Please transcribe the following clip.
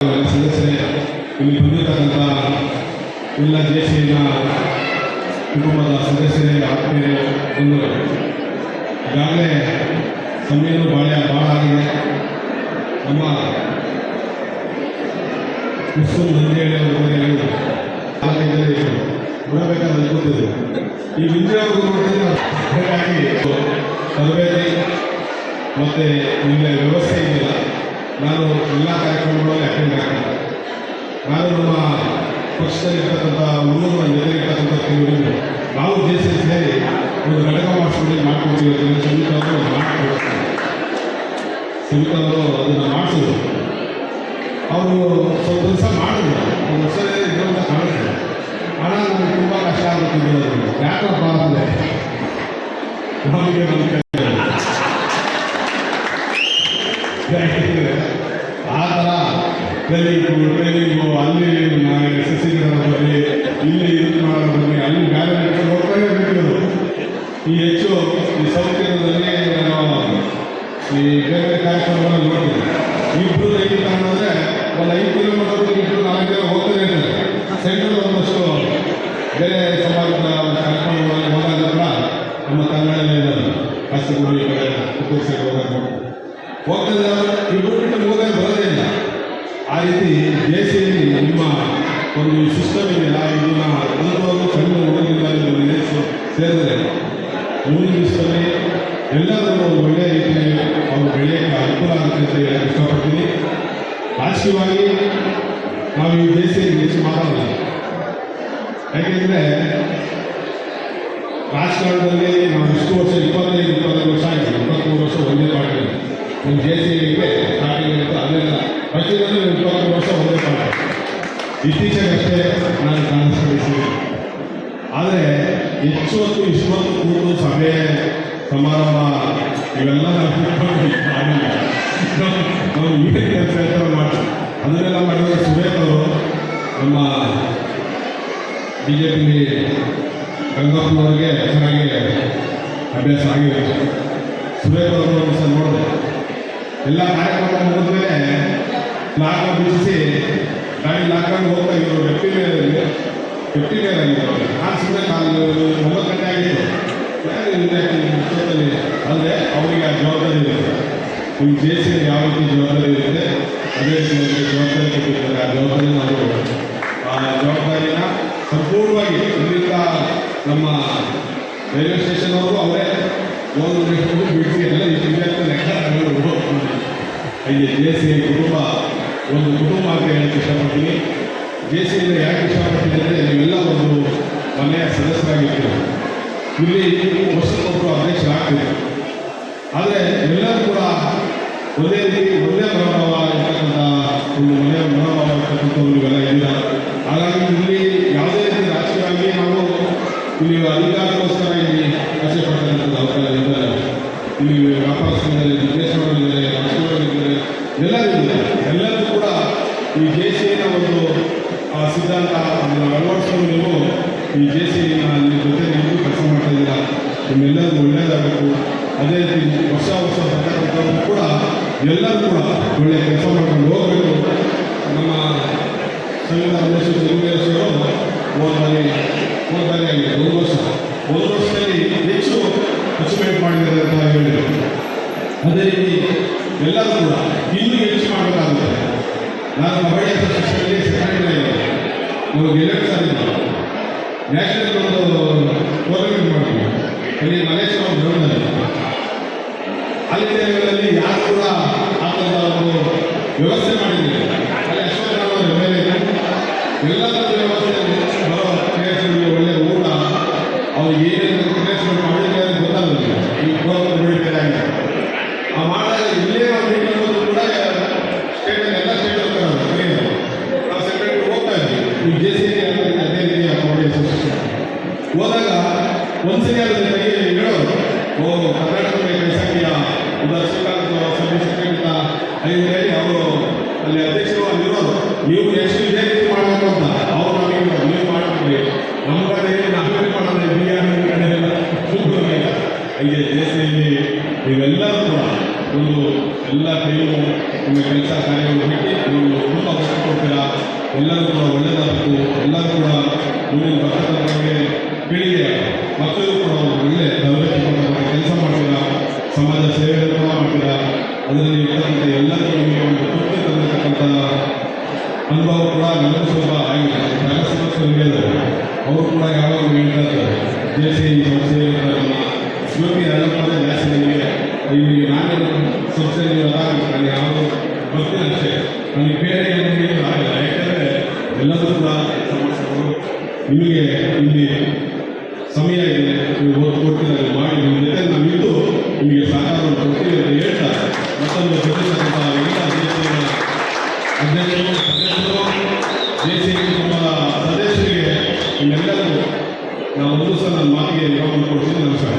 ಸದಸ್ಯರೇ ಇಲ್ಲಿ ಬಂದಿರತಕ್ಕಂಥ ಎಲ್ಲ ದೇಶೀಯ ಕುಟುಂಬದ ಸದಸ್ಯರೇ ಆತ್ಮೀಯರೇ ಬಂದರು ಈಗಾಗಲೇ ಸಮಯನೂ ಭಾಳ ಭಾಳ ಆಗಿದೆ ನಮ್ಮ ವಿಶ್ವ ನಂದಿಹಳ್ಳಿ ಅವರು ಆಲಯದಲ್ಲಿ ಬಿಡಬೇಕಾದ ಅನ್ಕೋತಿದ್ರು ಈ ವಿದ್ಯಾರ್ಥಿಗಳು ಹಾಗಾಗಿ ತರಬೇತಿ, ಮತ್ತು ಇಲ್ಲಿ ವ್ಯವಸ್ಥೆ ಇದೆಯಲ್ಲ ನಾನು ಎಲ್ಲ ಕಾರ್ಯಕ್ರಮಗಳಲ್ಲಿ ಅಟೆಂಡ್ ಆಗ್ತೇನೆ ನಾನು ನಮ್ಮ ಪಕ್ಷದಲ್ಲಿರ್ತಕ್ಕಂಥ ಮೂರು ಜೊತೆಗಿರ್ತಕ್ಕಂಥ ಕೆಲವರು ನಾವು ದೇಶ ಸೇರಿ ಒಂದು ಘಟಕ ಮಾಡಿಸ್ಕೊಂಡು ಮಾಡ್ಕೊಡ್ತೀವಿ ಅಂತ ಸಂಯುಕ್ತ ಅವರು ಮಾಡ್ಕೊಡ್ತಾರೆ ಸಂಯುಕ್ತ ಅವರು ಅದನ್ನು ಮಾಡಿಸಿದ್ರು. ಅವರು ಸ್ವಲ್ಪ ದಿವಸ ಮಾಡಿದ್ರು. ಒಂದು ವರ್ಷ ಇದ್ರು ಕಾಣಿಸ್ತಾರೆ ಹಣ ನಮಗೆ ತುಂಬ ಕಷ್ಟ ಆಗುತ್ತಿದ್ದು ಯಾಕಪ್ಪ ಅಂದರೆ ನಮಗೆ ನಮ್ಮ ಕೈ ಯಾಕೆಂದ್ರೆ ಆ ಥರ ಟ್ರೈನಿಂಗು ಟ್ರೈನಿಂಗು ಅಲ್ಲಿ ಸಸಿಗಳ ಬರಲಿ ಇಲ್ಲಿ ಇದು ಬರಲಿ ಅಲ್ಲಿ ಬೇರೆ ಹೋಗ್ತಾನೆ ಈ ಹೆಚ್ಚು ಈ ಸೌಕರ್ಯದಲ್ಲಿ ನಾನು ಈ ಬೇರೆ ಕಾರ್ಯಕ್ರಮಗಳನ್ನು ನೋಡ್ತೀನಿ ಇಬ್ಬರು ತಗೊಂಡ್ರೆ ಒಂದು ಐದು ಕಿಲೋಮೀಟರ್ ಇಬ್ಬರು ನಾಲ್ಕು ಜನ ಸೆಂಟ್ರಲ್ ಒಂದಷ್ಟು ಬೇರೆ ಸಮಾಜದ ಕಾರ್ಯಕ್ರಮಗಳಲ್ಲಿ ಹೋದಾಗ ಕೂಡ ನಮ್ಮ ಕನ್ನಡದಲ್ಲಿ ಇದ್ದಾರೆ ಕಾಸರಗೋಡು ಈ ಕಡೆ ಪುತ್ತೂರು ರೀತಿ ದೇಶದಲ್ಲಿ ನಿಮ್ಮ ಒಂದು ಸಿಸ್ಟಮ್ ಇದೆಯಲ್ಲ ಇದನ್ನ ಅಂಥವರು ಸಣ್ಣ ಸೇ- ಸೇರಿದ್ರೆ ಮುಂದಿನ ದಿವಸದಲ್ಲಿ ಎಲ್ಲರೂ ಒಂದು ಒಳ್ಳೆಯ ರೀತಿಯಲ್ಲಿ ಅವರು ಬೆಳೆಯೋಕ್ಕೆ ಅನುಕೂಲ ಆಗುತ್ತೆ ಅಂತ ಹೇಳಕ್ಕೆ ಇಷ್ಟಪಡ್ತೀನಿ. ರಾಜಕೀಯವಾಗಿ ನಾವು ಈ ದೇಶದಲ್ಲಿ ಹೆಚ್ಚು ಮಾತಾಡಲ್ಲ. ಯಾಕೆಂದರೆ ರಾಜಕಾರಣದಲ್ಲಿ ನಾವು ಇಷ್ಟು ವರ್ಷ, ಇಪ್ಪತ್ತೈದು ಇಪ್ಪತ್ತೈದು ವರ್ಷ ಆಗಿದೆ. ಇಪ್ಪತ್ತ್ಮೂರು ವರ್ಷ ಒಂದೇ ಪಾರ್ಟಿ ಒಂದು ಜೆ ಸಿ ಸ್ಟಾರ್ಟಿಂಗ್ ಅಂತ ಅಲ್ಲೆಲ್ಲ ಪ್ರತಿಯೊಂದು ಇಪ್ಪತ್ತು ವರ್ಷ ಒಂದೇ ಪಾಠ ಇತ್ತೀಚೆಗಷ್ಟೇ ನಾನು ಕಾಣಿಸ್ಕೊಳಿಸಿದೆ ಆದರೆ ಹೆಚ್ಚು ಹೊತ್ತು ಕೂತು ಸಭೆ ಸಮಾರಂಭ ಇವೆಲ್ಲ ನಾವು ಈಗ ಕೆಲಸ ಮಾಡ್ತೀವಿ ಅದನ್ನೆಲ್ಲ ಮಾಡಿದ್ರೆ ಸುರೇಶ್ ಅವರು ನಮ್ಮ ಬಿ ಜೆ ಪಿ ಗಂಗಪ್ಪನವ್ರಿಗೆ ಚೆನ್ನಾಗಿ ಅಭ್ಯಾಸ ಆಗಿರುತ್ತೆ ಸುರೇಶ್ ಅವರು ನೋಡಿದೆ. ಎಲ್ಲ ಕಾರ್ಯಕ್ರಮ ಮುಗಿದ್ಮೇಲೆ ಲಾಕ ಬಿಡಿಸಿ ಗಾಡಿ ಲಾಕೊಂಡು ಹೋಗ್ತಾ ವ್ಯಕ್ತಿ ಮೇಲೆ ಆಗಿದ್ರು ನಾನು ಸುಮ್ಮನೆ ಕಾಲು ಒಂಬತ್ತು ಗಂಟೆ ಇಷ್ಟೊತ್ತಲ್ಲಿ ಅಂದರೆ ಅವರಿಗೆ ಆ ಜವಾಬ್ದಾರಿ ಇರುತ್ತೆ ಈ ದೇಶಕ್ಕೆ ಯಾವ ರೀತಿ ಜವಾಬ್ದಾರಿ ಇರುತ್ತೆ ಅದೇ ಜವಾಬ್ದಾರಿ ಕೊಟ್ಟಿರ್ತಾರೆ ಆ ಜವಾಬ್ದಾರಿ ನಾವು, ಆ ಜವಾಬ್ದಾರಿನ ಸಂಪೂರ್ಣವಾಗಿ ಇಲ್ಲಿಂದ ನಮ್ಮ ರೈಲ್ವೆ ಸ್ಟೇಷನ್ ಅವರು ಅವರೇ ಒಂದು ಬಿಡಿಸಿ ಎಲ್ಲ ವಿದ್ಯಾರ್ಥಿ ಲೆಕ್ಕ ಇಲ್ಲಿ ಜೆ ಕುಟುಂಬ ಒಂದು ಕುಟುಂಬ ಅಂತ ಹೇಳಕ್ಕೆ ಇಷ್ಟಪಡ್ತೀನಿ ಜೆ ಸಿ ಸಿಯಿಂದ ಯಾಕೆ ಇಷ್ಟಪಡ್ತೀನಿ ಅಂದರೆ ನೀವೆಲ್ಲ ಒಂದು ಮನೆಯ ಸದಸ್ಯರಾಗಿರ್ತೀರಿ ಇಲ್ಲಿ ವರ್ಷಕ್ಕೊಬ್ಬರು ಅಧ್ಯಕ್ಷರಾಗ್ತೀರಿ ಆದರೆ ಎಲ್ಲರೂ ಕೂಡ ಒಂದೇ ರೀತಿ ಒಂದೇ ಮನೋಭಾವ ಇರ್ತಕ್ಕಂಥ ಒಂದು ಮನೆಯ ಮನೋಭಾವ ಇರ್ತಕ್ಕಂಥವ್ರು ಇವೆಲ್ಲ ಇಲ್ಲ ಹಾಗಾಗಿ ಇಲ್ಲಿ ಯಾವುದೇ ರೀತಿ ರಾಜಕೀಯವಾಗಿ ನಾವು ಇಲ್ಲಿ ಅಧಿಕಾರಕ್ಕೋಸ್ಕರ ಇಲ್ಲಿ ಆಸೆ ಪಡ್ತಕ್ಕಂಥದ್ದು ಅವಕಾಶ ಇದ್ದಾರೆ ಇಲ್ಲಿ ವ್ಯಾಪಾರಸ್ಥರಿದ್ದಾರೆ ನಿರ್ದೇಶಕರಿದ್ದಾರೆ ರಾಜಕೀಯಗಳಿದ್ದಾರೆ ಎಲ್ಲರೂ ಇದ್ದಾರೆ ಎಲ್ಲರೂ ಕೂಡ ಈ ಜೆ ಸಿನ ಒಂದು, ಆ, ಸಿದ್ಧಾಂತ ಅಳವಡಿಸಲು ನೀವು ಈ ಜೆ ಸಿ ನಿಮ್ಮ ಜೊತೆ ನೀವು ಕೆಲಸ ಮಾಡ್ತಾ ಇದ್ದೀರಾ. ನಿಮ್ಮೆಲ್ಲರಿಗೂ ಒಳ್ಳೆಯದಾಗಬೇಕು. ಅದೇ ರೀತಿ ವರ್ಷ ವರ್ಷ ಬರ್ತಕ್ಕಂಥವ್ರು ಕೂಡ ಎಲ್ಲರೂ ಕೂಡ ಒಳ್ಳೆಯ ಕೆಲಸ ಮಾಡ್ಕೊಂಡು ಹೋಗಬೇಕು. ನಮ್ಮ ಸಂಘದ ಅಧ್ಯಕ್ಷ ಲಿಂಗೇಶ್ವರು ಹೋದ ಬಾರಿ ಹೋದ ಬಾರಿ ಆಗಿದೆ. ಒಂದು ವರ್ಷ, ಒಂದು ವರ್ಷದಲ್ಲಿ ಹೆಚ್ಚು ಅಚೀವ್ಮೆಂಟ್ ಮಾಡಿದ್ದಾರೆ ಅಂತ ಹೇಳಿದರು. ಅದೇ ರೀತಿ ಎಲ್ಲರೂ ಕೂಡ ಇನ್ನೂ ಹೆಚ್ಚು ಮಾಡಬೇಕಾಗುತ್ತೆ. ನಾನು ಮೊಬೈಲ್ ಸೆಕ್ರೆಟರಿ ಆಗಿದೆ ನಮಗೆ ಎಲೆಕ್ಟ್ ಆಗಿಲ್ಲ ನ್ಯಾಷನಲ್ ಒಂದು ಟೂರ್ನಮೆಂಟ್ ಮಾಡ್ತೀವಿ ಇಲ್ಲಿ ಮಲೇಶ್ವರ ಗ್ರೌಂಡಲ್ಲಿ ಅಲ್ಲಿ. ಲೆವೆಲಲ್ಲಿ ಯಾರು ಕೂಡ ಆ ಒಂದು ವ್ಯವಸ್ಥೆ ಮಾಡಿದ್ದೀವಿ ಅಲ್ಲಿ ಅಶ್ವತ್ಥರಾವ್ ಎಲ್ಲ ವ್ಯವಸ್ಥೆ ಬರೋ ಪ್ಲೇಸ್ಗಳಿಗೆ ಒಳ್ಳೆಯ ಊಟ. ಅವ್ರಿಗೆ ಏನೇನು ಪ್ಲೇಸ್ಗಳು ಮಾಡಿದ್ದಾರೆ ಅಂತ ಗೊತ್ತಾಗಲ್ಲ ಈ ಪ್ರೋಗ್ರಾಮ್ ಬೆಳಿತಾರೆ ಆಗಿದೆ ಆ ಮಾಡಿದಾಗ ಇಲ್ಲೇ ನಾವು ಮೀಟಿಂಗ್ ಬಂದು ಕೂಡ ಸ್ಟೇಟ್ ಎಲ್ಲ ಸ್ಟೇಟ್ ಹೋಗ್ತಾರೆ ನಾವು ಸೆಕ್ರೆಟರಿ ಹೋಗ್ತಾ ಇದ್ವಿ ಈ ಜೆ ಸಿ ಅದೇ ರೀತಿಯ ಕಬಡ್ಡಿ ಅಸೋಸಿಯೇಷನ್ ಹೋದಾಗ ಒಂದ್ಸರಿ ಅದ್ರ ಜೊತೆಗೆ ಹೇಳೋರು ಓ ಕರ್ನಾಟಕ ಕೈಸಾಕಿಯ ಉದಾ ಶ್ರೀಕಾಂತ್ ಸಭೆ ಸೆಕ್ರೆಟರಿ ಐದು ಹೇಳಿ ಅವರು ಅಲ್ಲಿ ಅಧ್ಯಕ್ಷರು ಅಲ್ಲಿರೋರು ನೀವು ಎಷ್ಟು ಇದೇ ರೀತಿ ಮಾಡಬೇಕು ಅಂತ ಅವ್ರು ನಮಗೆ ನೀವು ಮಾಡ್ತೀವಿ ನಮ್ಮ ಕಡೆ ನಾವೇ ಮಾಡೋದು ಬಿರಿಯಾನಿ ಕಡೆ ಎಲ್ಲ ಕೂತ್ಕೊಳ್ಳೋದಿಲ್ಲ ಹೀಗೆ ದೇಶದಲ್ಲಿ ನೀವೆಲ್ಲರೂ ಕೂಡ ಒಂದು ಎಲ್ಲ ಟೈಮು ನಿಮ್ಮ ಕೆಲಸ ಕಾರ್ಯಗಳು ಬಿಟ್ಟು ನೀವು ಕೊಡ್ತೀರಾ ಎಲ್ಲರೂ ಕೂಡ ಒಳ್ಳೆಯದಾಗಬೇಕು ಎಲ್ಲರೂ ಕೂಡ ಮುಂದಿನ ಅದರಲ್ಲಿ ಇರ್ತಕ್ಕಂಥ ಎಲ್ಲರಿಗೂ ನಿಮಗೆ ಒಂದು ತೃಪ್ತಿ ತಂದಿರತಕ್ಕಂಥ ಅನುಭವ ಕೂಡ ನನಗೂ ಸ್ವಲ್ಪ ಆಗಿದೆ ಹೇಳಿದ್ದಾರೆ ಅವರು ಕೂಡ ಯಾವಾಗಲೂ ಹೇಳ್ತಾ ಇರ್ತಾರೆ ಜೆ ಸಿ ಸಂಸ್ಥೆ ಯೋಗಿ ಅಲ್ಲಪ್ಪ ಜಾಸ್ತಿ ನನಗೆ ಇಲ್ಲಿ ನಾನು ಸಂಸ್ಥೆಯಲ್ಲಿ ನಾನು ಯಾವುದು ಬರ್ತೀನಿ ಅಷ್ಟೇ. ನನಗೆ ಬೇರೆ ಏನು ಆಗಿಲ್ಲ. ಯಾಕಂದರೆ ಎಲ್ಲರೂ ಕೂಡ ಸಮಸ್ಯೆಗಳು ನಿಮಗೆ ಇಲ್ಲಿ ಸಮಯ ಇದೆ, ನೀವು ಓದ್ ಕೊಡ್ತೀರ ಮಾಡಿ, ನಿಮ್ಮ ಜೊತೆ ನಾವಿದ್ದು ನಿಮಗೆ ಸಹಕಾರ ಕೊಡ್ತೀವಿ ಮಾತನ್ನು ಜೊತೆಸಂತಹ ಎಲ್ಲ ದೇಶಗಳ ಅಧ್ಯಕ್ಷರು ದೇಶಕ್ಕೆ ಸದಸ್ಯರಿಗೆ ನಿಮ್ಮೆಲ್ಲರಿಗೂ ನಾವು ಒಂದು ಸಲ ಮಾತಿಗೆ ಕೊಡ್ತೀನಿ. ನಮಸ್ಕಾರ.